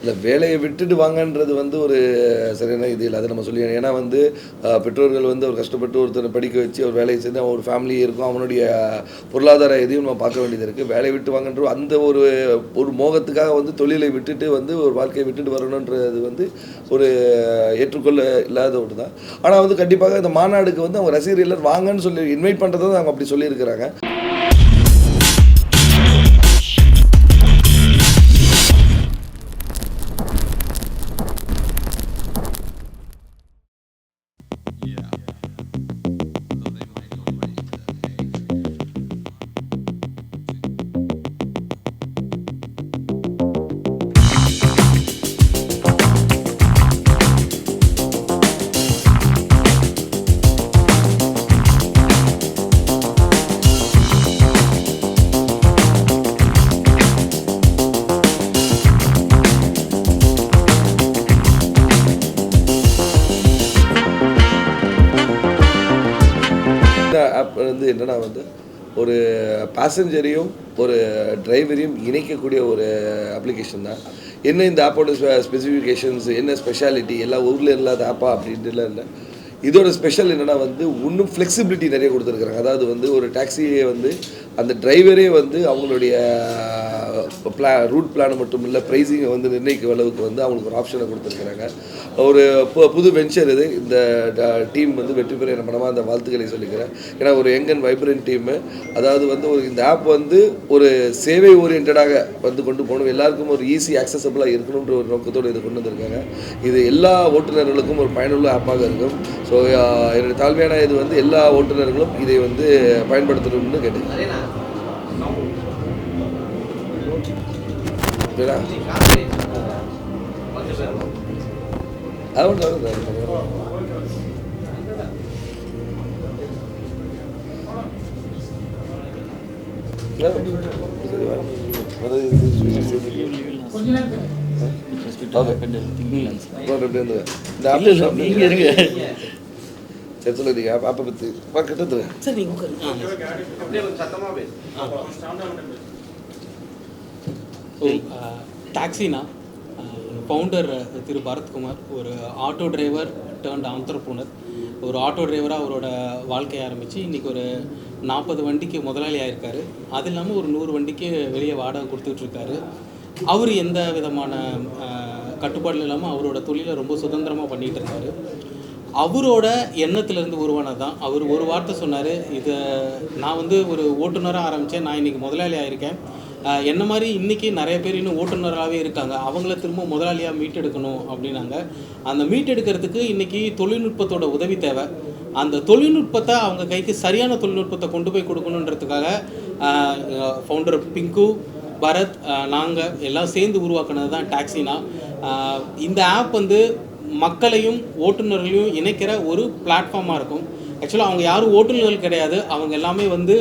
இல்லை வேலையை விட்டுட்டு வாங்கன்றது வந்து ஒரு சரியான இது இல்லை. அதை நம்ம சொல்லி ஏன்னா வந்து பெற்றோர்கள் வந்து அவர் கஷ்டப்பட்டு ஒருத்தரை படிக்க வச்சு அவர் வேலையை செஞ்சு அவன் ஒரு ஃபேமிலி இருக்கும். அவனுடைய பொருளாதார இதையும் நம்ம பார்க்க வேண்டியது இருக்குது வேலையை விட்டு வாங்கன்ற அந்த ஒரு ஒரு மோகத்துக்காக வந்து தொழிலை விட்டுட்டு வந்து ஒரு வாழ்க்கையை விட்டுட்டு வரணுன்றது வந்து ஒரு ஏற்றுக்கொள்ள இல்லாத ஒன்று தான் ஆனால் வந்து கண்டிப்பாக இந்த மாநாடுக்கு வந்து அவங்க ரசிகர் எல்லாரும் வாங்கன்னு சொல்லி இன்வைட் பண்ணுறதை அவங்க அப்படி சொல்லியிருக்கிறாங்க. என்னன்னா வந்து ஒரு பேசஞ்சரையும் ஒரு டிரைவரையும் இணைக்கக்கூடிய ஒரு அப்ளிகேஷன் தான். என்ன இந்த ஆப்போட ஸ்பெசிஃபிகேஷன்ஸ் என்ன ஸ்பெஷாலிட்டி எல்லா ஊரில் இல்லாத ஆப்பா அப்படின்ட்டுலாம் இல்லை. இதோட ஸ்பெஷல் என்னென்னா வந்து இன்னும் ஃப்ளெக்சிபிலிட்டி நிறைய கொடுத்துருக்குறாங்க. அதாவது வந்து ஒரு டாக்ஸியே வந்து அந்த டிரைவரே வந்து அவங்களுடைய இப்போ பிளா ரூட் பிளான் மட்டும் இல்லை ப்ரைஸிங்கை வந்து நிர்ணயிக்கும் அளவுக்கு வந்து அவங்களுக்கு ஒரு ஆப்ஷனை கொடுத்துருக்குறாங்க. ஒரு பு- புது வெஞ்சர் இது. இந்த டீம் வந்து வெற்றி பெற நம்ம அந்த வாழ்த்துக்களை சொல்லிக்கிறேன். ஏன்னா ஒரு யங் அண்ட் வைப்ரண்ட் டீமு அதாவது வந்து ஒரு இந்த ஆப் வந்து ஒரு சேவை ஓரியன்டாக வந்து கொண்டு போகணும். எல்லாருக்கும் ஒரு ஈஸி ஆக்சசபிளாக இருக்கணுன்ற ஒரு நோக்கத்தோடு இதை கொண்டு வந்திருக்காங்க. இது எல்லா ஓட்டுநர்களுக்கும் ஒரு பயனுள்ள ஆப்பாக இருக்கும். ஸோ என்னுடைய தாழ்மையான இது வந்து எல்லா ஓட்டுநர்களும் இதை வந்து பயன்படுத்தணும்னு கேட்டுக்கிறேன் சரியா? அது ஒண்ணும் இல்ல, அது ஒண்ணும் இல்ல. சரி, வா. அது இது Okay. அப்புறம் எப்படி இருந்தது? இந்த app நீங்க இருங்க சொல்லு நீங்க app பத்தி வந்துரு. சார் நீங்க ஸோ டாக்ஸினா ஃபவுண்டர் திரு பரத்குமார் ஒரு ஆட்டோ டிரைவர் டேர்ன்ட் ஆண்டர்பூனர் ஒரு ஆட்டோ டிரைவராக அவரோட வாழ்க்கையை ஆரம்பித்து இன்றைக்கி ஒரு நாற்பது வண்டிக்கு முதலாளி ஆயிருக்காரு. அது இல்லாமல் ஒரு நூறு வண்டிக்கு வெளியே வாடகை கொடுத்துட்ருக்காரு. அவர் எந்த விதமான கட்டுப்பாடு கட்டுப்பாடும் இல்லாமல் அவரோட தொழிலை ரொம்ப சுதந்திரமாக பண்ணிகிட்டு இருந்தார் அவரோட எண்ணத்துலேருந்து உருவானது தான் அவர் ஒரு வார்த்தை சொன்னார் இதை நான் வந்து ஒரு ஓட்டுநராக ஆரம்பித்தேன் நான் இன்றைக்கி முதலாளி ஆகியிருக்கேன் என்ன மாதிரி இன்றைக்கி நிறைய பேர் இன்னும் ஓட்டுநராகவே இருக்காங்க. அவங்கள திரும்ப முதலாளியாக மீட்டெடுக்கணும் அப்படின்னாங்க. அந்த மீட்டெடுக்கிறதுக்கு இன்றைக்கி தொழில்நுட்பத்தோட உதவி தேவை. அந்த தொழில்நுட்பத்தை அவங்க கைக்கு சரியான தொழில்நுட்பத்தை கொண்டு போய் கொடுக்கணுன்றதுக்காக ஃபவுண்டர் பிங்கு பரத் நாங்கள் எல்லாம் சேர்ந்து உருவாக்குனது தான் டாக்ஸினா. இந்த ஆப் வந்து மக்களையும் ஓட்டுநர்களையும் இணைக்கிற ஒரு பிளாட்ஃபார்மாக இருக்கும். ஆக்சுவலாக அவங்க யாரும் ஓட்டுநர்கள் கிடையாது. அவங்க எல்லாமே வந்து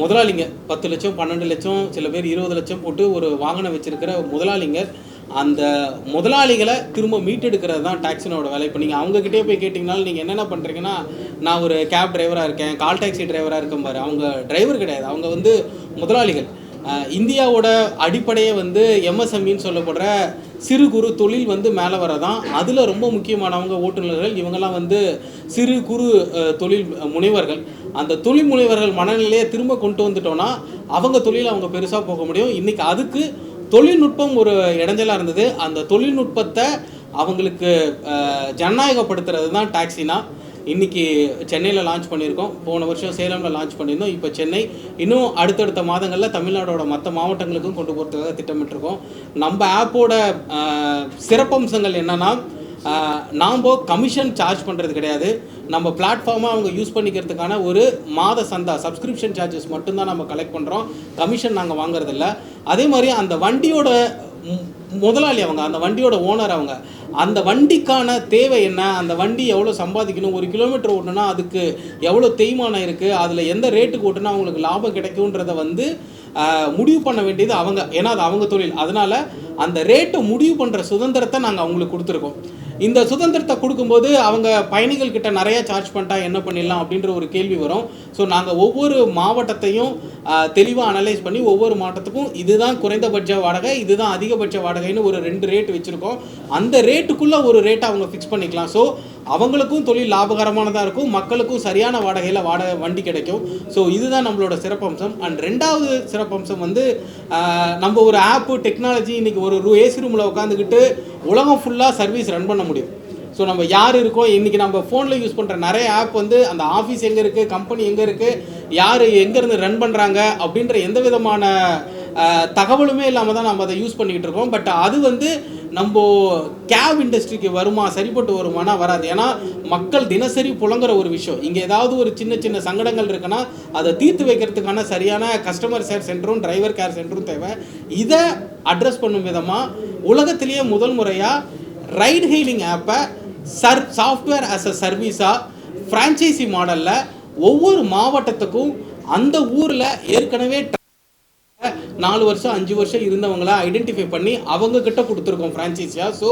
முதலாளிங்க. பத்து லட்சம் பன்னெண்டு லட்சம் சில பேர் இருபது லட்சம் போட்டு ஒரு வாகனம் வச்சுருக்கிற முதலாளிங்க. அந்த முதலாளிகளை திரும்ப மீட்டெடுக்கிறது தான் டாக்ஸினோட வேலை. இப்போ நீங்கள் அவங்கக்கிட்டே போய் கேட்டிங்கனாலும் நீங்கள் என்னென்ன பண்ணுறீங்கன்னா நான் ஒரு கேப் டிரைவராக இருக்கேன் கால் டாக்ஸி டிரைவராக இருக்கேன் பாரு. அவங்க டிரைவர் கிடையாது. அவங்க வந்து முதலாளிகள். இந்தியாவோட அடிப்படையே வந்து எம்எஸ்எம்இன்னு சொல்லப்படுற சிறு குறு தொழில் வந்து மேலே வரதான். அதில் ரொம்ப முக்கியமானவங்க ஓட்டுநர்கள் இவங்கெல்லாம் வந்து சிறு குறு தொழில் முனைவர்கள். அந்த தொழில் முனைவர்கள் மனநிலையை திரும்ப கொண்டு வந்துட்டோன்னா அவங்க தொழில் அவங்க பெருசாக போக முடியும். இன்றைக்கி அதுக்கு தொழில்நுட்பம் ஒரு இடைஞ்சலாக இருந்தது. அந்த தொழில்நுட்பத்தை அவங்களுக்கு ஜனநாயகப்படுத்துறது தான் டாக்ஸினா. இன்னைக்கு சென்னையில் லான்ச் பண்ணியிருக்கோம். போன வருஷம் சேலமில் லான்ச் பண்ணியிருந்தோம். இப்போ சென்னை இன்னும் அடுத்தடுத்த மாதங்களில் தமிழ்நாடோட மற்ற மாவட்டங்களுக்கும் கொண்டு போகிறதுக்காக திட்டமிட்டிருக்கோம். நம்ம ஆப்போட சிறப்பம்சங்கள் என்னன்னா நாம் கமிஷன் சார்ஜ் பண்ணுறது கிடையாது. நம்ம பிளாட்ஃபார்மாக அவங்க யூஸ் பண்ணிக்கிறதுக்கான ஒரு மாத சந்தா சப்ஸ்கிரிப்ஷன் சார்ஜஸ் மட்டும்தான் நம்ம கலெக்ட் பண்ணுறோம் கமிஷன் நாங்கள் வாங்குறதில்ல. அதே மாதிரி அந்த வண்டியோட முதலாளி அவங்க அந்த வண்டியோட ஓனர் அவங்க அந்த வண்டிக்கான தேவை என்ன? அந்த வண்டி எவ்வளோ சம்பாதிக்கணும்? ஒரு கிலோமீட்டர் ஓட்டுனா அதுக்கு எவ்வளோ தேய்மானம் இருக்குது அதில் எந்த ரேட்டுக்கு ஓட்டுனா அவங்களுக்கு லாபம் கிடைக்குன்றத வந்து முடிவு பண்ண வேண்டியது அவங்க. ஏன்னா அது அவங்க தொழில். அதனால் அந்த ரேட்டை முடிவு பண்ணுற சுதந்திரத்தை நாங்கள் அவங்களுக்கு கொடுத்துருக்கோம். இந்த சுதந்திரத்தை கொடுக்கும்போது அவங்க பயணிகள் கிட்ட நிறைய சார்ஜ் பண்ணிட்டா என்ன பண்ணிடலாம் அப்படின்ற ஒரு கேள்வி வரும். ஸோ நாங்கள் ஒவ்வொரு மாவட்டத்தையும் தெளிவாக அனலைஸ் பண்ணி ஒவ்வொரு மாவட்டத்துக்கும் இதுதான் குறைந்தபட்ச வாடகை இதுதான் அதிகபட்ச வாடகைன்னு ஒரு ரெண்டு ரேட் வச்சுருக்கோம். அந்த ரேட்டுக்குள்ளே ஒரு ரேட்டை அவங்க ஃபிக்ஸ் பண்ணிக்கலாம். ஸோ அவங்களுக்கும் தொழில் லாபகரமானதாக இருக்கும் மக்களுக்கும் சரியான வாடகையில் வாடகை வண்டி கிடைக்கும். ஸோ இதுதான் நம்மளோட சிறப்பம்சம். அண்ட் ரெண்டாவது சிறப்பம்சம் வந்து நம்ம ஒரு ஆப்பு டெக்னாலஜி இன்றைக்கி ஒரு ரூ ஏசி ரூமில் உட்காந்துக்கிட்டு உலகம் ஃபுல்லாக சர்வீஸ் ரன் பண்ண முடியும். ஸோ நம்ம யார் இருக்கோம்? இன்றைக்கி நம்ம ஃபோனில் யூஸ் பண்ணுற நிறைய ஆப் வந்து அந்த ஆஃபீஸ் எங்கே இருக்குது கம்பெனி எங்கே இருக்குது யார் எங்கேருந்து ரன் பண்ணுறாங்க அப்படின்ற எந்த விதமான தகவலுமே இல்லாமல் தான் நம்ம அதை யூஸ் பண்ணிக்கிட்டு இருக்கோம். பட் அது வந்து நம்ம கேப் இண்டஸ்ட்ரிக்கு வருமா சரிப்பட்டு வருமானா வராது. ஏன்னா மக்கள் தினசரி புலங்குற ஒரு விஷயம். இங்கே ஏதாவது ஒரு சின்ன சின்ன சங்கடங்கள் இருக்குன்னா அதை தீர்த்து வைக்கிறதுக்கான சரியான கஸ்டமர் கேர் சென்டரும் டிரைவர் கேர் சென்டரும் தேவை. இதை அட்ரஸ் பண்ணும் விதமாக உலகத்திலேயே முதல் முறையாக ரைட் ஹீலிங் ஆப்பை சர் சாஃப்ட்வேர் ஆஸ் அ சர்வீஸாக ஃப்ரான்ச்சைசி மாடலில் ஒவ்வொரு மாவட்டத்துக்கும் அந்த ஊரில் ஏற்கனவே நாலு வருஷம் அஞ்சு வருஷம் இருந்தவங்கள ஐடென்டிஃபை பண்ணி அவங்க கிட்ட கொடுத்துருக்கோம் ஃப்ரான்ச்சைஸியாக so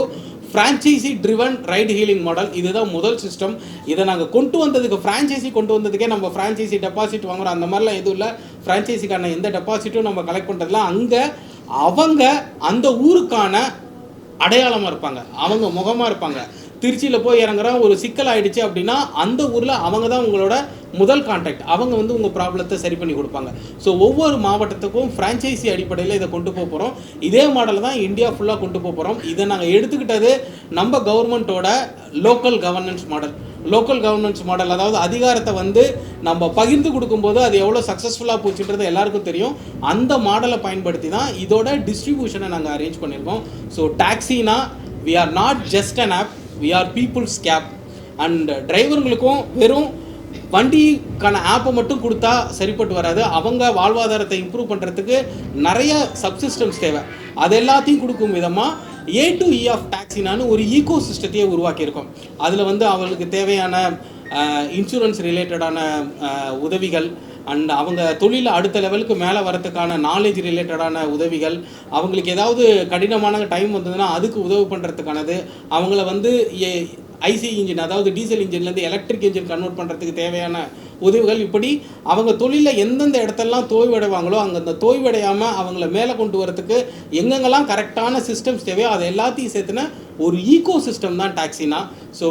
franchisee driven ride hailing model இதுதான் முதல் சிஸ்டம் இதை நாங்கள் கொண்டு வந்ததுக்கு ஃப்ரான்ச்சைசி கொண்டு வந்ததுக்கே நம்ம ஃப்ரான்ச்சைசி டெபாசிட் வாங்குறோம். அந்த மாதிரிலாம் எதுவும் இல்லை. ஃப்ரான்ச்சைசிக்கான எந்த டெபாசிட்டும் நம்ம கலெக்ட் பண்ணுறதுலாம் அங்கே அவங்க அந்த ஊருக்கான அடையாளமாக இருப்பாங்க. அவங்க முகமாக இருப்பாங்க. திருச்சியில் போய் இறங்குறோம் ஒரு சிக்கல் ஆயிடுச்சு அப்படின்னா அந்த ஊரில் அவங்க தான் உங்களோட முதல் கான்டாக்ட் அவங்க வந்து உங்கள் ப்ராப்ளத்தை சரி பண்ணி கொடுப்பாங்க. ஸோ ஒவ்வொரு மாவட்டத்துக்கும் ஃப்ரான்ச்சைசி அடிப்படையில் இதை கொண்டு போக போகிறோம் இதே மாடல் தான் இந்தியா ஃபுல்லாக கொண்டு போக போகிறோம் இதை நாங்கள் எடுத்துக்கிட்டது நம்ம கவர்மெண்ட்டோட local governance model local governance model அதாவது அதிகாரத்தை வந்து நம்ம பகிர்ந்து கொடுக்கும்போது அது எவ்வளோ சக்ஸஸ்ஃபுல்லாக போச்சுன்றது எல்லாருக்கும் தெரியும். அந்த மாடலை பயன்படுத்தி தான் இதோட டிஸ்ட்ரிபியூஷனை நாங்கள் அரேஞ்ச் பண்ணியிருக்கோம். So Taxina we are not just an app we are people's cab and டிரைவர்களுக்கும் வெறும் வண்டிக்கான ஆப்பை மட்டும் கொடுத்தா சரிப்பட்டு வராது. அவங்க வாழ்வாதாரத்தை இம்ப்ரூவ் பண்ணுறதுக்கு நிறைய சப்சிஸ்டம்ஸ் தேவை. அது எல்லாத்தையும் கொடுக்கும் விதமாக ஏ டு இ e ஆஃப் டாக்ஸினான்னு ஒரு ஈகோ சிஸ்டத்தையே உருவாக்கியிருக்கோம். அதில் வந்து அவங்களுக்கு தேவையான uh, இன்சூரன்ஸ் ரிலேட்டடான uh, உதவிகள் அண்ட் அவங்க தொழில் அடுத்த லெவலுக்கு மேலே வரதுக்கான நாலேஜ் ரிலேட்டடான உதவிகள் அவங்களுக்கு ஏதாவது கடினமான டைம் வந்ததுன்னா அதுக்கு உதவி பண்ணுறதுக்கானது அவங்கள வந்து ஐசி இன்ஜின் அதாவது டீசல் இன்ஜின்லேருந்து எலக்ட்ரிக் இன்ஜின் கன்வெர்ட் பண்ணுறதுக்கு தேவையான உதவிகள். இப்படி அவங்க தொழிலில் எந்தெந்த இடத்தெல்லாம் தோய்வடைவாங்களோ அங்கே அந்த தோய்வடையாமல் அவங்கள மேலே கொண்டு வரதுக்கு எங்கெங்கெல்லாம் கரெக்டான சிஸ்டம்ஸ் தேவையோ அதை எல்லாத்தையும் சேர்த்துன ஒரு ஈகோ சிஸ்டம் தான் டாக்ஸினா. ஸோ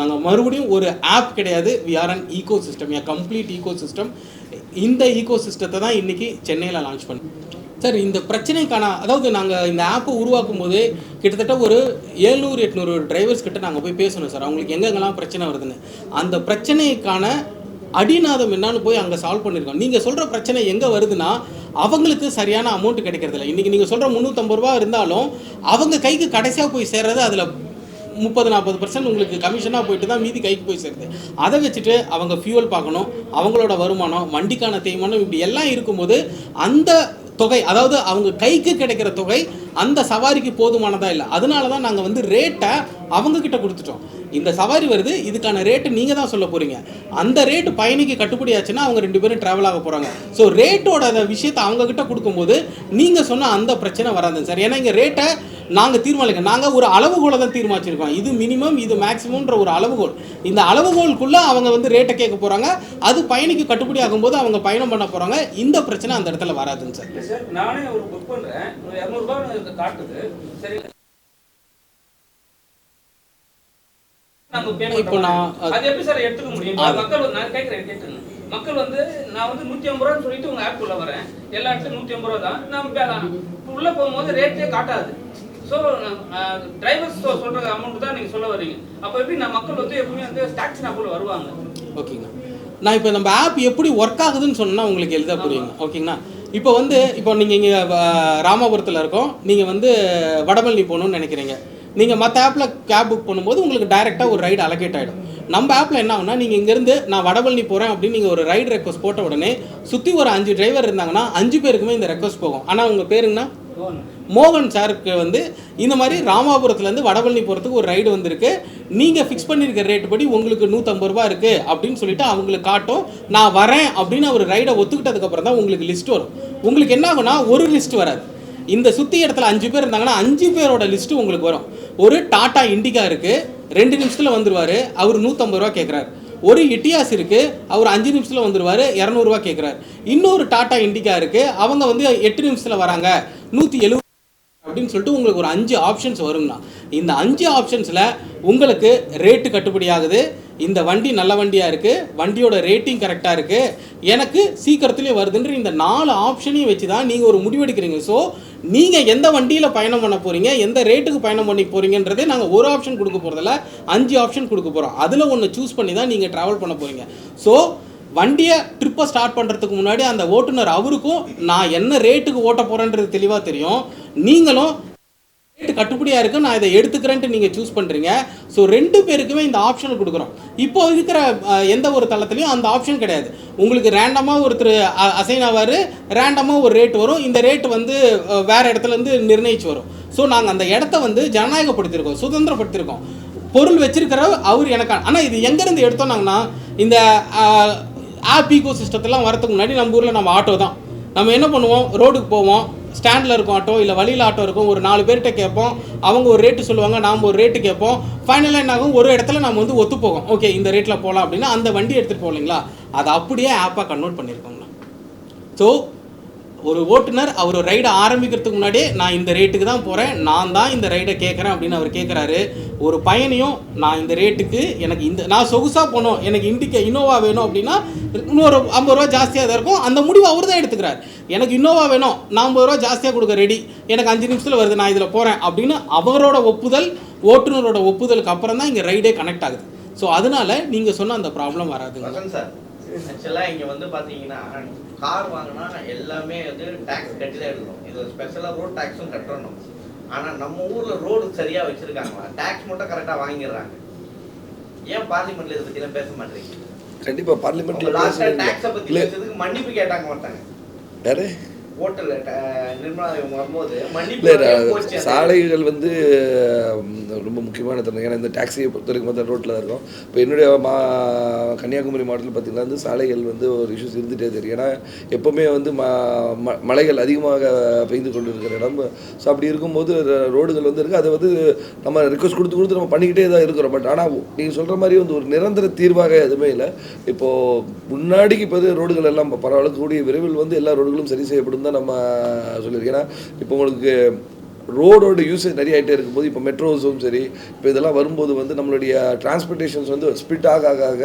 நாங்கள் மறுபடியும் ஒரு ஆப் கிடையாது. We are an ecosystem a complete ecosystem இந்த ஈகோ சிஸ்டத்தை தான் இன்றைக்கி சென்னையில் லான்ச் பண்ணோம் சார் இந்த பிரச்சனைக்கான அதாவது நாங்கள் இந்த ஆப்பை உருவாக்கும் போது கிட்டத்தட்ட ஒரு ஏழ்நூறு எட்நூறு டிரைவர்ஸ் கிட்ட நாங்கள் போய் பேசணும் சார். அவங்களுக்கு எங்கெங்கெல்லாம் பிரச்சனை வருதுன்னு. அந்த பிரச்சனைக்கான அடிநாதம் என்னான்னு போய் அங்கே சால்வ் பண்ணியிருக்கோம் நீங்கள் சொல்கிற பிரச்சனை எங்கே வருதுன்னா அவங்களுக்கு சரியான அமௌண்ட் கிடைக்கிறதில்ல இன்றைக்கி நீங்கள் சொல்கிற முந்நூற்றம்பது ரூபா இருந்தாலும் அவங்க கைக்கு கடைசியாக போய் சேர்றது அதில் முப்பது நாற்பது பர்சன்ட் உங்களுக்கு கமிஷனாக போயிட்டு தான் மீதி கைக்கு போய் சேருது. அதை வச்சுட்டு அவங்க ஃபியூவல் பார்க்கணும் அவங்களோட வருமானம் வண்டிக்கான தேய்மானம் இப்படி எல்லாம் இருக்கும்போது அந்த தொகை அதாவது அவங்க கைக்கு கிடைக்கிற தொகை அந்த சவாரிக்கு போதுமானதா இல்லை. அதனால தான் நாங்கள் வந்து ரேட்டை அவங்க கிட்ட கொடுத்துட்டோம். இந்த சவாரி வருது இதுக்கான ரேட்டு நீங்கள் தான் சொல்ல போகிறீங்க அந்த ரேட்டு பயணிக்கு கட்டுப்படி ஆச்சுன்னா அவங்க ரெண்டு பேரும் ட்ராவல் ஆக போகிறாங்க ஸோ ரேட்டோட அந்த விஷயத்தை அவங்க கிட்ட கொடுக்கும்போது நீங்கள் சொன்ன அந்த பிரச்சனை வராது சார். ஏன்னா இங்கே ரேட்டை நாங்கள் தீர்மானிக்க நாங்கள் ஒரு அளவுகோலை தான் தீர்மானிச்சிருக்கோம். இது மினிமம் இது மேக்ஸிமம்ன்ற ஒரு அளவுகோல். இந்த அளவுகோலுக்குள்ளே அவங்க வந்து ரேட்டை கேட்க போகிறாங்க அது பயணிக்கு கட்டுப்படி ஆகும்போது அவங்க பயணம் பண்ண போகிறாங்க இந்த பிரச்சனை அந்த இடத்துல வராதுங்க சார். நானே ஒரு புக் பண்றேன். ஒரு இரநூறுபா காட்டுது. சரி. இப்போ. நான் அது- எப்படி சார் எடுத்துக்க முடியும்? மக்கள் வந்து நான் கேட்கிறேன் கேட்டுங்க மக்கள் வந்து நான் வந்து நூத்தி ஐம்பது ரூபான்னு சொல்லிட்டு உங்க ஆப் உள்ள வரேன். எல்லா இடத்துலயும் நூத்தி ஐம்பது ரூபா தான். நான் உள்ள போகும்போது ரேட்டே காட்டாது. ஸோ டிரைவர்ஸ் சொல்ற அமௌண்ட் தான் நீங்க சொல்ல வர்றீங்க. அப்போ எப்படி நான் மக்கள் வந்து எப்பவுமே வந்து டாக்ஸி நாக்குள்ள வருவாங்க? ஓகேங்கண்ணா நான் இப்போ நம்ம ஆப் எப்படி ஒர்க் ஆகுதுன்னு சொன்னால் உங்களுக்கு எளிதாக புரியுங்க. ஓகேங்களா? இப்போ வந்து இப்போ நீங்கள் இங்கே ராமபுரத்தில் இருக்கோம். நீங்கள் வந்து வடபழனி போகணும்னு நினைக்கிறீங்க. நீங்கள் மற்ற ஆப்பில் கேப் புக் பண்ணும்போது உங்களுக்கு டைரெக்டாக ஒரு ரைடு அலோகேட் ஆகிடும் நம்ம ஆப்பில் என்ன ஆகும்னா நீங்கள் இங்கேருந்து நான் வடபழனி போகிறேன் அப்படின்னு நீங்கள் ஒரு ரைடு ரெக்வஸ்ட் போட்ட உடனே சுற்றி ஒரு அஞ்சு டிரைவர் இருந்தாங்கன்னா அஞ்சு பேருக்குமே இந்த ரெக்வஸ்ட் போகும். ஆனால் உங்கள் பேருங்கண்ணா? மோகன் சாருக்கு வந்து இந்த மாதிரி ராமாபுரத்துலேருந்து வடபழனி போகிறதுக்கு ஒரு ரைடு வந்திருக்கு. நீங்கள் ஃபிக்ஸ் பண்ணியிருக்க ரேட் படி உங்களுக்கு நூற்றம்பது ரூபா இருக்குது அப்படின்னு சொல்லிட்டு அவங்களுக்கு காட்டும். நான் வரேன் அப்படின்னு அவர் ரைடை ஒத்துக்கிட்டதுக்கப்புறம் தான் உங்களுக்கு லிஸ்ட் வரும். உங்களுக்கு என்ன ஆகும்னா ஒரு லிஸ்ட் வராது. இந்த சுற்றி இடத்துல அஞ்சு பேர் இருந்தாங்கன்னா அஞ்சு பேரோட லிஸ்ட்டு உங்களுக்கு வரும். ஒரு டாட்டா இண்டிகா இருக்குது ரெண்டு நிமிஷத்தில் வந்துடுவார் அவர் நூற்றம்பது ரூபா கேட்குறாரு ஒரு இட்டியாஸ் இருக்குது அவர் அஞ்சு நிமிஷத்தில் வந்துருவாரு. இரநூறுவா கேட்குறாரு இன்னொரு டாட்டா இண்டிகா இருக்குது அவங்க வந்து எட்டு நிமிஷத்தில் வராங்க. நூற்றி எழுபது அப்படின்னு சொல்லிட்டு உங்களுக்கு ஒரு அஞ்சு ஆப்ஷன்ஸ் வருங்கண்ணா. இந்த அஞ்சு ஆப்ஷன்ஸில் உங்களுக்கு ரேட்டு கட்டுப்படி ஆகுது இந்த வண்டி நல்ல வண்டியாக இருக்குது வண்டியோட ரேட்டிங் கரெக்டாக இருக்குது எனக்கு சீக்கிரத்துலேயே வருதுன்ற இந்த நாலு ஆப்ஷனையும் வச்சு தான் நீங்கள் ஒரு முடிவெடுக்கிறீங்க ஸோ நீங்கள் எந்த வண்டியில் பயணம் பண்ண போகிறீங்க எந்த ரேட்டுக்கு பயணம் பண்ணி போகிறீங்கன்றதே நாங்கள் ஒரு ஆப்ஷன் கொடுக்க போகிறதில்ல அஞ்சு ஆப்ஷன் கொடுக்க போகிறோம் அதில் ஒன்று சூஸ் பண்ணி தான் நீங்கள் ட்ராவல் பண்ண போகிறீங்க ஸோ வண்டியை ட்ரிப்பை ஸ்டார்ட் பண்ணுறதுக்கு முன்னாடி அந்த ஓட்டுநர் அவருக்கும் நான் என்ன ரேட்டுக்கு ஓட்ட போகிறேன்றது தெளிவாக தெரியும். நீங்களும் ரேட்டு கட்டுப்படியாக இருக்குது நான் இதை எடுத்துக்கிறேன்ட்டு நீங்கள் சூஸ் பண்ணுறீங்க ஸோ ரெண்டு பேருக்குமே இந்த ஆப்ஷன் கொடுக்குறோம். இப்போ இருக்கிற எந்த ஒரு தளத்துலையும் அந்த ஆப்ஷன் கிடையாது. உங்களுக்கு ரேண்டமாக ஒருத்தர் அசைன் ஆவார் ரேண்டமாக ஒரு ரேட் வரும். இந்த ரேட் வந்து வேறு இடத்துலேருந்து நிர்ணயிச்சு வரும். ஸோ நாங்கள் அந்த இடத்த வந்து ஜனநாயகப்படுத்தியிருக்கோம் சுதந்திரப்படுத்தியிருக்கோம். பொருள் வச்சிருக்கிற அவர் எனக்கான ஆனால் இது எங்கேருந்து எடுத்தோம்னாங்கன்னா இந்த ஆப் ஈகோ சிஸ்டத்தெல்லாம் வரதுக்கு முன்னாடி நம்ம ஊரில் நம்ம ஆட்டோ தான். நம்ம என்ன பண்ணுவோம்? ரோடுக்கு போவோம். ஸ்டாண்டில் இருக்கும் ஆட்டோ இல்லை வழியில் ஆட்டோ இருக்கும். ஒரு நாலு பேர்கிட்ட கேட்போம். அவங்க ஒரு ரேட்டு சொல்லுவாங்க நாம் ஒரு ரேட்டு கேட்போம். ஃபைனலாக என்ன ஆகும்? ஒரு இடத்துல நம்ம வந்து ஒத்து போகும். ஓகே இந்த ரேட்டில் போகலாம் அப்படின்னா அந்த வண்டி எடுத்துகிட்டு போகலைங்களா? அதை அப்படியே ஆப்பாக கன்வெர்ட் பண்ணியிருக்கோங்கண்ணா ஸோ ஒரு ஓட்டுநர் அவர் ரைடை ஆரம்பிக்கிறதுக்கு முன்னாடியே நான் இந்த ரேட்டுக்கு தான் போகிறேன் நான் தான் இந்த ரைடை கேட்குறேன் அப்படின்னு அவர் கேட்குறாரு ஒரு பயணியும் நான் இந்த ரேட்டுக்கு எனக்கு இந்த நான் சொகுசாக போனோம் எனக்கு இண்டிகா இனோவா வேணும் அப்படின்னா இன்னொரு ஐம்பது ரூபா ஜாஸ்தியாக தான் இருக்கும். அந்த முடிவு அவர் தான் எடுத்துக்கிறார். எனக்கு இன்னோவா வேணும் நான் ஐம்பது ரூபா ஜாஸ்தியாக கொடுக்க ரெடி எனக்கு அஞ்சு நிமிஷத்தில் வருது நான் இதில் போகிறேன் அப்படின்னு அவரோட ஒப்புதல் ஓட்டுநரோட ஒப்புதலுக்கு அப்புறம் தான் இங்கே ரைடே கனெக்ட் ஆகுது. ஸோ அதனால நீங்கள் சொன்ன அந்த ப்ராப்ளம் வராதுங்க. சார். ஆக்சுவலாக இங்கே வந்து பார்த்தீங்கன்னா கார் வாங்கினா எல்லாமே வந்து டேக்ஸ் கட்டி தான் எடுக்கணும். இது ஸ்பெஷலாக ரோட் டேக்ஸும் கட்டணும். ஆனால் நம்ம ஊரில் ரோடு சரியாக வச்சுருக்காங்களா? டேக்ஸ் மட்டும் கரெக்டாக வாங்கிடுறாங்க. ஏன் பார்லிமெண்ட்ல இதை பற்றிலாம் பேச மாட்டேறீங்க? கண்டிப்பாக பார்லிமெண்ட்டில் லாஸ்ட்டாக டேக்ஸை பற்றி பேசுறதுக்கு மன்னிப்பு கேட்டாங்க மாட்டாங்க சாலைகள் வந்து ரொம்ப முக்கியமான தருணம். ஏன்னா இந்த டாக்ஸியை பொறுத்த வரைக்கும் பார்த்தா ரோட்டில் தான் இருக்கும். இப்போ என்னுடைய மா கன்னியாகுமரி மாவட்டத்தில் பார்த்திங்கன்னா வந்து சாலைகள் வந்து ஒரு இஷ்யூஸ் இருந்துகிட்டே தெரியும். ஏன்னா எப்போவுமே வந்து ம ம- மழைகள் அதிகமாக பெய்து கொண்டு இருக்கிற இடம். ஸோ அப்படி இருக்கும்போது ரோடுகள் வந்து இருக்குது அதை வந்து நம்ம ரிக்வஸ்ட் கொடுத்து கொடுத்து நம்ம பண்ணிக்கிட்டே தான் இருக்கிறோம். பட் ஆனால் நீங்கள் சொல்கிற மாதிரி வந்து ஒரு நிரந்தர தீர்வாக எதுவுமே இல்லை. இப்போது முன்னாடிக்கு இப்போ ரோடுகள் எல்லாம் பரவாயில்ல கூடிய விரைவில் வந்து எல்லா ரோடுகளும் சரி செய்யப்படும். தான் நம்ம சொல்லியிருக்கோம் ஏன்னா இப்போ உங்களுக்கு ரோடோட யூசேஜ் நிறைய ஆகிட்டே இருக்கும்போது இப்போ மெட்ரோஸும் சரி இப்போ இதெல்லாம் வரும்போது வந்து நம்மளுடைய டிரான்ஸ்போர்ட்டேஷன்ஸ் வந்து ஸ்பிட் ஆக ஆக ஆக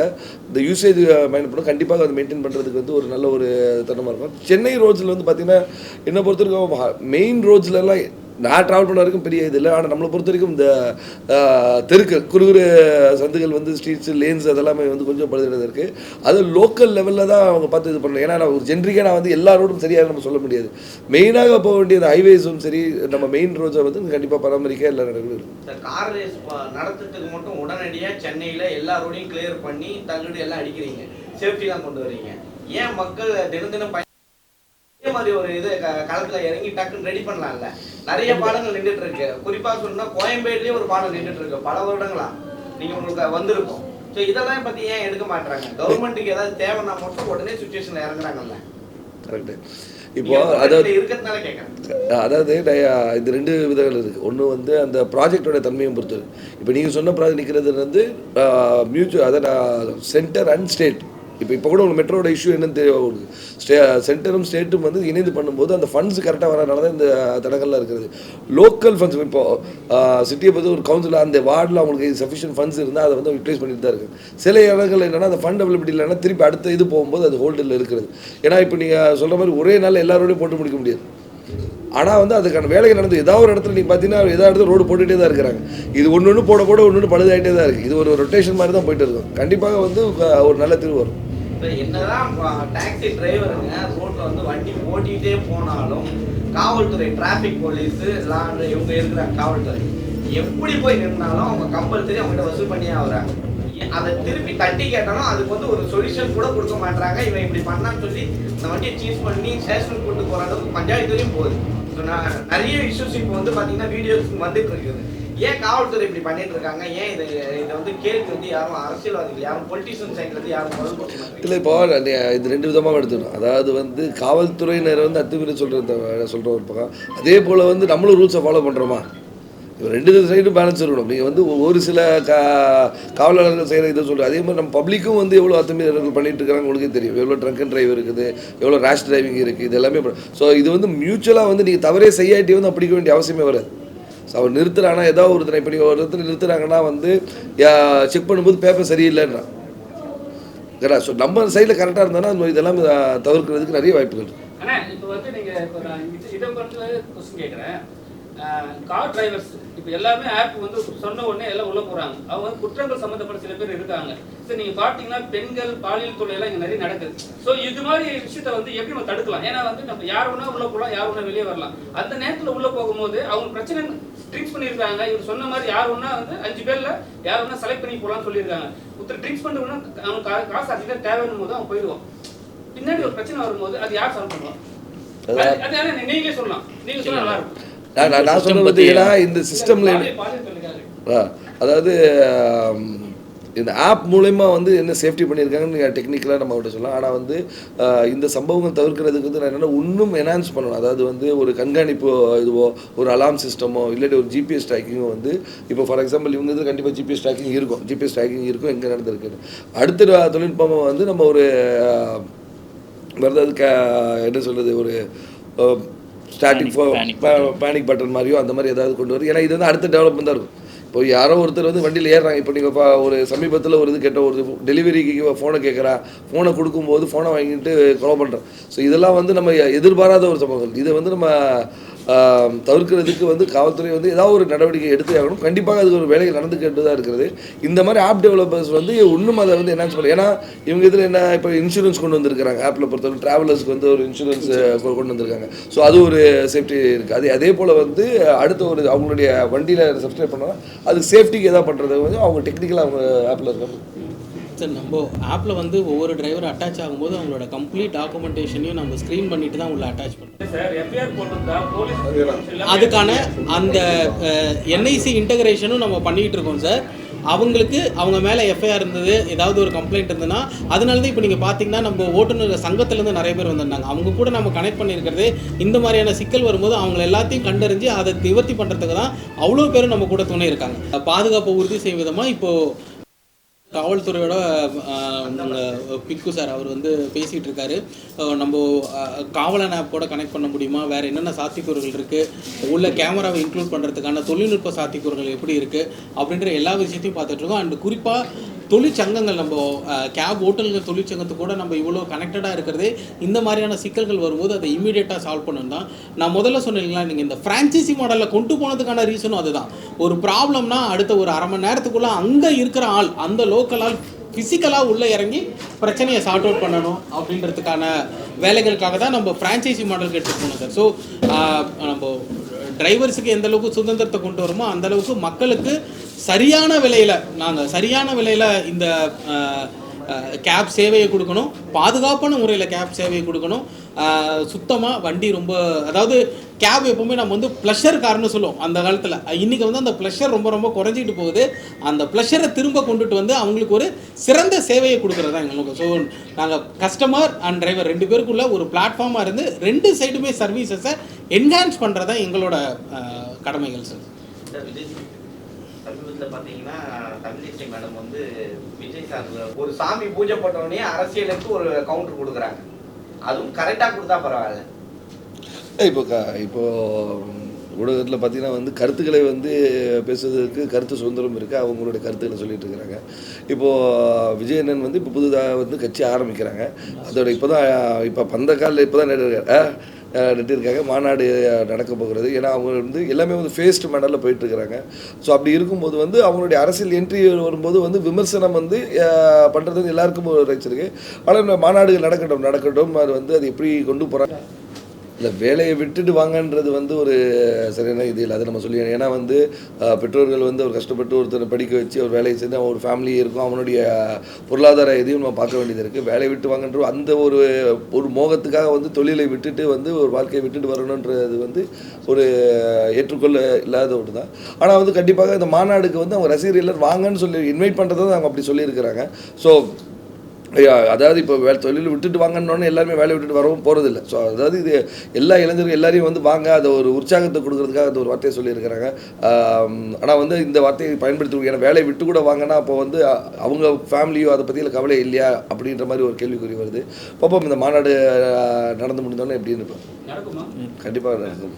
இந்த யூசேஜ் பயன்படும் கண்டிப்பாக அதை மெயின்டைன் பண்ணுறதுக்கு வந்து ஒரு நல்ல ஒரு தருணமாக இருக்கும். சென்னை ரோட்ஸில் வந்து பார்த்திங்கன்னா என்னை பொறுத்த வரைக்கும் மெயின் ரோட்ஸ்லலாம் நான் ட்ராவல் பண்ண வரைக்கும் பெரிய இது இல்லை. ஆனால் நம்மளை பொறுத்த வரைக்கும் இந்த தெருக்கு குறு குறு சந்துகள் வந்து ஸ்ட்ரீட்ஸு லேன்ஸ் அதெல்லாமே வந்து கொஞ்சம் பழுதுறது இருக்குது அது லோக்கல் லெவலில் தான் அவங்க பார்த்து இது பண்ணணும். ஏன்னா நான் ஒரு ஜென்ரிக்காக நான் வந்து எல்லா ரோடும் சரியாக நம்ம சொல்ல முடியாது. மெயினாக போக வேண்டிய அந்த ஹைவேஸும் சரி நம்ம மெயின் ரோட்ஸை வந்து கண்டிப்பாக பராமரிக்க எல்லா இடங்களும் இருக்கும் கார் ரேஸ் நடத்துறதுக்கு மட்டும் உடனடியாக சென்னையில் எல்லா ரோடையும் கிளியர் பண்ணி தள்ளுடு எல்லாம் அடிக்கிறீங்க. சேஃப்டிலாம் கொண்டு வரீங்க. ஏன் மக்கள் தினம் தினம் மாதிரி ஒரு இது களத்துல இறங்கி டக்குன்னு ரெடி பண்ணலாம்ல. நிறைய பாடங்கள் நின்றுட்டு இருக்கு குறிப்பா சொன்னா கோயம்பேடுலயே ஒரு பாடம் நின்றுட்டு இருக்கு பல வருடங்களா நீங்க உங்களுக்கு வந்திருக்கும். ஸோ இதெல்லாம் பத்தி ஏன் எடுக்க மாட்டாங்க கவர்மெண்ட்டுக்கு ஏதாவது தேவைன்னா மட்டும் உடனே சுச்சுவேஷன்ல இறங்குறாங்கல்ல. கரெக்டு இப்போ அதாவது அதாவது இது ரெண்டு விதங்கள் இருக்குது ஒன்று வந்து அந்த ப்ராஜெக்டோட தன்மையை பொறுத்தது இப்போ நீங்கள் சொன்ன ப்ராஜெக்ட் நிற்கிறது வந்து மியூச்சுவல் அதாவது சென்டர் அண்ட் ஸ்டேட் இப்போ இப்போ கூட உங்களுக்கு மெட்ரோட இஷ்யூ என்னன்னு தெரியும் உங்களுக்கு ஸ்டே சென்டரும் ஸ்டேட்டும் வந்து இணைந்து பண்ணும்போது அந்த ஃபண்ட்ஸ் கரெக்டாக வரனால தான் இந்த தடங்கள்லாம் இருக்கிறது லோக்கல் ஃபண்ட்ஸ் இப்போ சிட்டியை பொறுத்த ஒரு கவுன்சில் அந்த வார்டில் அவங்களுக்கு சஃபிஷியன்ட் ஃபண்ட்ஸ் இருந்தால் அதை வந்து யூட்டிலைஸ் பண்ணிட்டு தான் இருக்குது. சில இடங்கள் என்னென்னா அந்த ஃபண்ட் அவைலபிலிட்டி இல்லைன்னா திருப்பி அடுத்த இது போகும்போது அது ஹோல்டில் இருக்கிறது. ஏன்னா இப்போ நீங்கள் சொல்கிற மாதிரி ஒரே நாள் எல்லாரோடையும் போட்டு முடிக்க முடியாது. ஆனால் வந்து அதுக்கான வேலைகள் நடந்து ஏதாவது ஒரு இடத்துல நீங்கள் பார்த்தீங்கன்னா ஏதாவது இடத்துல ரோடு போட்டுகிட்டே தான் இருக்கிறாங்க. இது ஒன்று ஒன்று போட போட ஒன்று ஒன்று பழுதாகிட்டே தான் இருக்குது இது ஒரு ரொட்டேஷன் மாதிரி தான் போயிட்டு இருக்கும். கண்டிப்பாக வந்து ஒரு நல்ல தீர்வு வரும். இப்ப என்னதான் டாக்ஸி டிரைவருங்க ரோட்டில் வந்து வண்டி ஓட்டிகிட்டே போனாலும் காவல்துறை டிராஃபிக் போலீஸு லாண்டு இவங்க இருக்கிறாங்க காவல்துறை. எப்படி போய் நின்னாலும் அவங்க கம்பல்சரி அவங்ககிட்ட வசூல் பண்ணியே ஆகுறாங்க. அதை திருப்பி தட்டி கேட்டாலும் அதுக்கு வந்து ஒரு சொல்யூஷன் கூட கொடுக்க மாட்டாங்க இவன் இப்படி பண்ணான்னு சொல்லி இந்த வண்டியை சீஸ் பண்ணி ஸ்டேஷனுக்கு கூட்டு போற அளவுக்கு பஞ்சாயத்து வரையும் போகுது. நிறைய இஷ்யூஸ் இப்போ வந்து பார்த்தீங்கன்னா வீடியோஸ் வந்துட்டு இருக்குது. ஏன் காவல்துறை இப்படி பண்ணிட்டு இருக்காங்க? ஏன் இது இதை வந்து கேள்வி வந்து யாரும் அரசியல்வாதிகள் யாரும் பொலிட்டிஷியன் சைட்லேருந்து யாரும் குரல் இல்லை இப்போ இது ரெண்டு விதமாக எடுத்துக்கணும். அதாவது வந்து காவல்துறையினர் வந்து அத்துமீறி சொல்கிற சொல்கிற ஒரு பக்கம். அதே போல் வந்து நம்மளும் ரூல்ஸை ஃபாலோ பண்ணுறோமா ரெண்டு சைடும் பேலன்ஸ் இருக்கணும். நீங்கள் வந்து ஒரு சில கா காவலாளர்கள் செய்கிற இதை சொல்கிறேன் அதே மாதிரி நம்ம பப்ளிக்கும் வந்து எவ்வளோ அத்துமீறல்கள் பண்ணிட்டு இருக்காங்க உங்களுக்கே தெரியும். எவ்வளோ ட்ரங்க் அண்ட் டிரைவ் இருக்குது எவ்வளோ ரேஷ் டிரைவிங் இருக்குது இது எல்லாமே ஸோ இது வந்து மியூச்சுவலாக வந்து நீங்கள் தவறே செய்யாட்டி வந்து அப்படிக்க வேண்டிய அவசியமே வராது. ஸோ அவர் நிறுத்துறானா ஏதாவது ஒருத்தனை இப்போ நீங்கள் ஒருத்தர் நிறுத்துறாங்கன்னா வந்து செக் பண்ணும்போது பேப்பர் சரியில்லைன்னா கரெக்டா ஸோ நம்ம சைடில் கரெக்டாக இருந்தோன்னா அந்த இதெல்லாம் தவிர்க்கிறதுக்கு நிறைய வாய்ப்புகள் இருக்குது இப்போ வந்து நீங்கள் இப்போ இதை வந்து கொஸ்டின் கேட்குறேன் கார் டிரைவர்ஸ் இப்போ எல்லாமே ஆப் வந்து சொன்ன உடனே எல்லாம் உள்ள போறாங்க. அவங்க வந்து குற்றங்கள் சம்மந்தப்பட்ட சில பேர் இருக்காங்க. சரி நீங்க பாத்தீங்கன்னா பெண்கள் பாலியல் தொல்லை எல்லாம் இங்க நிறைய நடக்குது. ஸோ இது மாதிரி விஷயத்த வந்து எப்படி நம்ம தடுக்கலாம்? ஏன்னா வந்து நம்ம யார் வேணா உள்ள போகலாம் யார் வேணா வெளியே வரலாம். அந்த நேரத்துல உள்ள போகும்போது அவங்க பிரச்சனை ட்ரிங்க்ஸ் பண்ணியிருக்காங்க. இவர் சொன்ன மாதிரி யார் வேணா வந்து அஞ்சு பேர்ல யார் வேணா செலக்ட் பண்ணி போகலாம்னு சொல்லியிருக்காங்க. ஒருத்தர் ட்ரிங்க்ஸ் அவனுக்கு கா- காசு அதிகம் தேவைன்னும் போது அவன் போயிடுவான் பின்னாடி ஒரு பிரச்சனை வரும்போது அது யார் சால்வ் பண்ணுவான் அது- நீங்களே சொல்லலாம். நீங்க சொன்னா நல்லா இருக்கும். நான் நான் நான் சொன்னது ஏன்னா இந்த சிஸ்டமில். அதாவது இந்த ஆப் மூலயமா வந்து என்ன சேஃப்டி பண்ணியிருக்காங்கன்னு டெக்னிக்கலாக நம்ம அவர்கிட்ட சொல்லலாம். ஆனால் வந்து இந்த சம்பவங்கள் தவிர்க்கிறதுக்கு வந்து நான் என்னென்னா இன்னும் என்ஹான்ஸ் பண்ணணும். அதாவது வந்து ஒரு கண்காணிப்பு இதுவோ ஒரு அலாம் சிஸ்டமோ இல்லாட்டி ஒரு ஜிபிஎஸ் ட்ராக்கிங்கோ வந்து இப்போ ஃபார் எக்ஸாம்பிள் இவங்க இது கண்டிப்பாக ஜிபிஎஸ் ட்ராக்கிங் இருக்கும். ஜிபிஎஸ் ட்ராக்கிங் இருக்கும் எங்கே நடந்திருக்குன்னு. அடுத்த தொழில்நுட்பமாக வந்து நம்ம ஒரு வருது அதுக்கு என்ன சொல்கிறது ஒரு ஸ்டார்டிங் பேனிக் பட்டன் மாதிரியோ அந்த மாதிரி ஏதாவது கொண்டு வரும். ஏன்னா இது வந்து அடுத்த டெவலப்மெண்ட் தான் இருக்கும். இப்போ யாரோ ஒருத்தர் வந்து வண்டியில் ஏறுறாங்க. இப்போ நீங்கள் ஒரு சமீபத்தில் ஒரு இது கேட்ட ஒரு டெலிவரிக்கு ஃபோனை கேட்குறா ஃபோனை கொடுக்கும்போது ஃபோனை வாங்கிட்டு கொலை பண்ணுறோம் ஸோ இதெல்லாம் வந்து நம்ம எதிர்பாராத ஒரு சம்பவங்கள். இதை வந்து நம்ம தவிர்க்கிறதுக்கு வந்து காவல்துறை வந்து ஏதாவது ஒரு நடவடிக்கை எடுத்து ஆகணும். கண்டிப்பாக அதுக்கு ஒரு வேலைகள் நடந்துக்கிட்டு தான் இருக்கிறது இந்த மாதிரி ஆப் டெவலப்பர்ஸ் வந்து இன்னும் அதை வந்து என்ஹான்ஸ் பண்ணல ஏன்னா இவங்க இதில் என்ன இப்போ இன்சூரன்ஸ் கொண்டு வந்திருக்கிறாங்க. ஆப்பில் பொறுத்தவரை ட்ராவலர்ஸ்க்கு வந்து ஒரு இன்சூரன்ஸ் கொண்டு வந்திருக்காங்க. ஸோ அது ஒரு சேஃப்டி இருக்குது அதே அதே போல் வந்து அடுத்த ஒரு அவங்களுடைய வண்டியில் சப்ஸ்கிரைப் பண்ணால் அது சேஃப்டிக்கு எதாவது பண்ணுறது வந்து அவங்க டெக்னிக்கலாக அவங்க ஆப்பில் இருக்காங்க. சார் நம்ம ஆப்பில் வந்து ஒவ்வொரு டிரைவர் அட்டாச் ஆகும்போது அவங்களோட கம்ப்ளீட் டாக்குமெண்டேஷனையும் நம்ம ஸ்க்ரீன் பண்ணிட்டு தான் உள்ள அட்டாச் பண்ணுறோம் அதுக்கான அந்த என்ஐசி இன்டகிரேஷனும் நம்ம பண்ணிகிட்டு இருக்கோம் சார். அவங்களுக்கு அவங்க மேலே எஃப்ஐஆர் இருந்தது ஏதாவது ஒரு கம்ப்ளைண்ட் இருந்ததுன்னா அதனால தான் இப்போ நீங்கள் பார்த்தீங்கன்னா நம்ம ஓட்டுநர் சங்கத்துலேருந்து நிறைய பேர் வந்திருந்தாங்க. அவங்க கூட நம்ம கனெக்ட் பண்ணியிருக்கிறது இந்த மாதிரியான சிக்கல் வரும்போது அவங்க எல்லாத்தையும் கண்டறிஞ்சு அதை நிவர்த்தி பண்ணுறதுக்கு தான் அவ்வளோ பேரும் நம்ம கூட துணை இருக்காங்க. பாதுகாப்பை உறுதி செய்யும் விதமாக இப்போது காவல்துறையோட பிக்கு சார் அவர் வந்து பேசிகிட்டு இருக்காரு. நம்ம காவலன் ஆப் கூட கனெக்ட் பண்ண முடியுமா? வேறு என்னென்ன சாத்தியக்கூறுகள் இருக்குது உள்ள கேமராவை இன்க்ளூட் பண்ணுறதுக்கான தொழில்நுட்ப சாத்தியக்கூறுகள் எப்படி இருக்குது அப்படின்ற எல்லா விஷயத்தையும் பார்த்துட்ருக்கோம் அண்ட் குறிப்பாக தொழிற்சங்கங்கள் நம்ம கேப் ஓட்டல்கள் தொழிற்சங்கத்து கூட நம்ம இவ்வளோ கனெக்டடாக இருக்கிறது இந்த மாதிரியான சிக்கல்கள் வரும்போது அதை இமீடியட்டாக சால்வ் பண்ணணும் தான் நான் முதல்ல சொன்னீங்களா நீங்கள் இந்த ஃப்ரான்ச்சைசி மாடலில் கொண்டு போனதுக்கான ரீசனும் அதுதான். ஒரு ப்ராப்ளம்னா அடுத்த ஒரு அரை மணி நேரத்துக்குள்ளே அங்கே இருக்கிற ஆள் அந்த லோக்கல் ஆள் ஃபிசிக்கலாக உள்ளே இறங்கி பிரச்சனையை சார்ட் அவுட் பண்ணணும் அப்படின்றதுக்கான வேலைகளுக்காக தான் நம்ம ஃப்ரான்ச்சைசி மாடலுக்கு எடுத்துகிட்டு போனோம் சார். ஸோ நம்ம டிரைவர்ஸுக்கு எந்த அளவுக்கு சுதந்திரத்தை கொண்டு வருமோ அந்த அளவுக்கு மக்களுக்கு சரியான விலையில் நாங்கள் சரியான விலையில் இந்த கேப் சேவையை கொடுக்கணும். பாதுகாப்பான முறையில் கேப் சேவையை கொடுக்கணும். சுத்தமாக வண்டி ரொம்ப அதாவது கேப் எப்பவுமே நம்ம வந்து ப்ளஷர் கார்னு சொல்லுவோம் அந்த காலத்தில். இன்றைக்கி வந்து அந்த ப்ளஷர் ரொம்ப ரொம்ப குறைஞ்சிட்டு போகுது. அந்த ப்ளஷரை திரும்ப கொண்டுட்டு வந்து அவங்களுக்கு ஒரு சிறந்த சேவையை கொடுக்குறது தான் எங்களுக்கு ஸோ நாங்கள் கஸ்டமர் அண்ட் டிரைவர் ரெண்டு பேருக்குள்ள ஒரு பிளாட்ஃபார்மாக இருந்து ரெண்டு சைடுமே சர்வீசஸை என்ஹான்ஸ் பண்ணுறது தான் எங்களோட கடமைகள் சார் சமீபத்தில் பார்த்தீங்கன்னா தமிழிசை மேடம் வந்து விஜய் சார் ஒரு சாமி பூஜை பண்ணோடனே அரசியலுக்கு ஒரு கவுண்டர் கொடுக்குறாங்க. அதுவும் கரெக்டாக கொடுத்தா பரவாயில்ல. இப்போ க இப்போ ஊடகத்தில் பார்த்தீங்கன்னா வந்து கருத்துக்களை வந்து பேசுவதற்கு கருத்து சுதந்திரம் இருக்குது அவங்களுடைய கருத்துக்களை சொல்லிட்டு இருக்கிறாங்க. இப்போது விஜயண்ணன் வந்து இப்போ புதுதாக வந்து கட்சி ஆரம்பிக்கிறாங்க. அதோட இப்போ தான் இப்போ பந்த காலில் இப்போ தான் நட்டிருக்காங்க மாநாடு நடக்க போகிறது. ஏன்னா அவங்க வந்து எல்லாமே வந்து ஃபேஸ்ட் மேனரில் போயிட்டுருக்கிறாங்க ஸோ அப்படி இருக்கும்போது வந்து அவங்களுடைய அரசியல் என்ட்ரி வரும்போது வந்து விமர்சனம் வந்து பண்ணுறது வந்து எல்லாருக்கும் ஒரு ரைட்ஸ் ஆனால் மாநாடுகள் நடக்கட்டும் நடக்கட்டும் அது வந்து அது எப்படி கொண்டு போகிறாங்க இல்லை வேலையை விட்டுட்டு வாங்கன்றது வந்து ஒரு சரியான இது இல்லை. அதை நம்ம சொல்லி ஏன்னா வந்து பெற்றோர்கள் வந்து ஒரு கஷ்டப்பட்டு ஒருத்தரை படிக்க வச்சு ஒரு வேலையை செஞ்சு அவன் ஒரு ஃபேமிலி இருக்கும். அவனுடைய பொருளாதார இதையும் நம்ம பார்க்க வேண்டியது இருக்குது வேலையை விட்டு வாங்கன்ற அந்த ஒரு ஒரு மோகத்துக்காக வந்து தொழிலை விட்டுட்டு வந்து ஒரு வாழ்க்கையை விட்டுட்டு வரணுன்றது வந்து ஒரு ஏற்றுக்கொள்ள இல்லாத ஒன்று தான். ஆனால் வந்து கண்டிப்பாக இந்த மாநாடுக்கு வந்து அவங்க ரசிகர் எல்லாரும் வாங்கன்னு சொல்லி இன்வைட் பண்ணுறதை தான் அவங்க அப்படி சொல்லியிருக்கிறாங்க. ஸோ அதாவது இப்போ வேலை தொழில் விட்டுட்டு வாங்கன்னொன்னே எல்லாருமே வேலையை விட்டுட்டு வரவும் போகிறதில்ல ஸோ அதாவது இது எல்லா இளைஞர்கள் எல்லாரையும் வந்து வாங்க அதை ஒரு உற்சாகத்தை கொடுக்கறதுக்காக அந்த ஒரு வார்த்தையை சொல்லியிருக்கிறாங்க. ஆனால் வந்து இந்த வார்த்தையை பயன்படுத்தி ஏன்னா வேலையை விட்டு கூட வாங்கினா அப்போ வந்து அவங்க ஃபேமிலியோ அதை பற்றியில் கவலை இல்லையா அப்படின்ற மாதிரி ஒரு கேள்விக்குறி வருது. பாப்போம் இந்த மாநாடு நடந்து முடிந்தோன்னே எப்படின்னு கண்டிப்பாக நடக்கும்?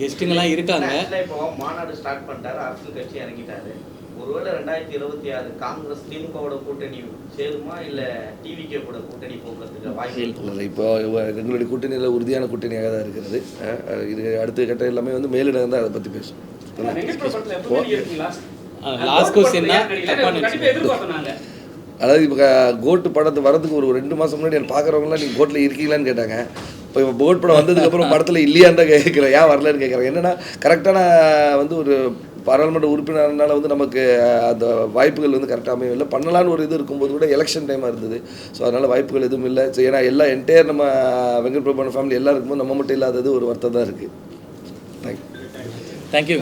கெஸ்ட்டுங்கெல்லாம் இருக்காங்க. மாநாடு ஸ்டார்ட் பண்ணிட்டாரு அரசியல் கட்சி இறங்கிட்டாரு. ஒருவேளை ரெண்டாயிரத்தி இருபத்தி ஆறு காங்கிரஸ் திமுகவோட கூட்டணி சேருமா இல்ல டிவிகே கூட கூட்டணி போக்குறதுக்கு வாய்ப்பு இப்போ எங்களுடைய கூட்டணியில் உறுதியான கூட்டணியாக தான் இருக்கிறது இது அடுத்த கட்ட எல்லாமே வந்து மேலிடம் தான் அதை பற்றி பேசும் லாஸ்ட் கொஸ்டின் அதாவது இப்போ கோட்டு படத்து வரதுக்கு ஒரு ரெண்டு மாதம் முன்னாடி எனக்கு பார்க்குறவங்களாம் நீங்கள் கோட்டில் இருக்கீங்களான்னு கேட்டாங்க. இப்போ இப்போ கோட் படம் வந்ததுக்கப்புறம் படத்தில் இல்லையான்னு தான் கேட்குறேன் ஏன் வரலன்னு கேட்குறேன் என்னென்னா கரெக்டான வந்து ஒரு பாராளுமன்ற உறுப்பினர்னால வந்து நமக்கு அந்த வாய்ப்புகள் வந்து கரெக்டாக அமையும் இல்லை பண்ணலான்னு ஒரு இது இருக்கும்போது கூட எலெக்ஷன் டைமாக இருந்தது. ஸோ அதனால் வாய்ப்புகள் எதுவும் இல்லை. ஸோ ஏன்னா எல்லா என்டையர் நம்ம வெங்கட் பிரபான ஃபேமிலி எல்லாம் இருக்கும்போது நம்ம மட்டும் இல்லாதது ஒரு வருத்தம் தான் இருக்குது தேங்க்யூ தேங்க்யூ